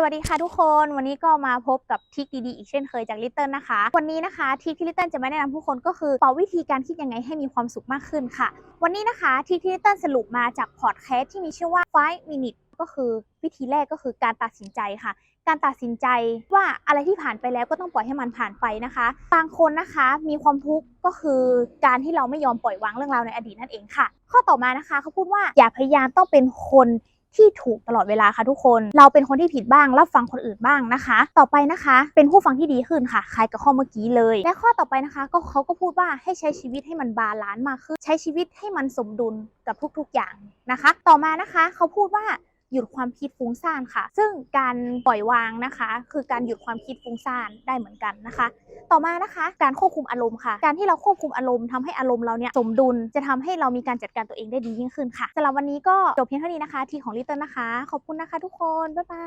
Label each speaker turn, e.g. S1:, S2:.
S1: สวัสดีค่ะทุกคนวันนี้ก็มาพบกับทริคดีๆอีกเช่นเคยจากลิตเติ้ลนะคะ วันนี้นะคะทริคที่ลิตเติ้ลจะมาแนะนำทุกคนก็คือเป่าวิธีการคิดยังไงให้มีความสุขมากขึ้นค่ะ วันนี้นะคะทริคที่ลิตเติ้ลสรุปมาจากพอดแคสต์ที่มีชื่อว่า5 minutes ก็คือวิธีแรกก็คือการตัดสินใจค่ะ การตัดสินใจว่าอะไรที่ผ่านไปแล้วก็ต้องปล่อยให้มันผ่านไปนะคะ บางคนนะคะมีความทุกข์ก็คือการที่เราไม่ยอมปล่อยวางเรื่องราวในอดีตนั่นเองค่ะ ข้อต่อมานะคะเขาพูดว่าอย่าพยายามต้องเป็นคน ที่ถูกตลอดเวลาค่ะทุกคน เราเป็นคนที่ผิดบ้าง รับฟังคนอื่นบ้างนะคะ ต่อไปนะคะ เป็นผู้ฟังที่ดีขึ้นค่ะคล้ายกับข้อเมื่อกี้เลย และข้อต่อไปนะคะ ก็เขาก็พูดว่าให้ใช้ชีวิตให้มันบาลานซ์มากขึ้น ใช้ชีวิตให้มันสมดุลกับทุกๆอย่างนะคะ ต่อมานะคะ เขาพูดว่า หยุดความคิดฟุ้งซ่านค่ะ ซึ่งการปล่อยวางนะคะ คือการหยุดความคิดฟุ้งซ่านได้เหมือนกันนะคะ ต่อมานะคะ การควบคุมอารมณ์ค่ะ การที่เราควบคุมอารมณ์ทำให้อารมณ์เราเนี่ยสมดุลจะทำให้เรามีการจัดการตัวเองได้ดียิ่งขึ้นค่ะสำหรับวันนี้ก็จบเพียงเท่านี้นะคะ ที่ของลิตเติ้ลนะคะ ขอบคุณนะคะทุกคน บ๊ายบาย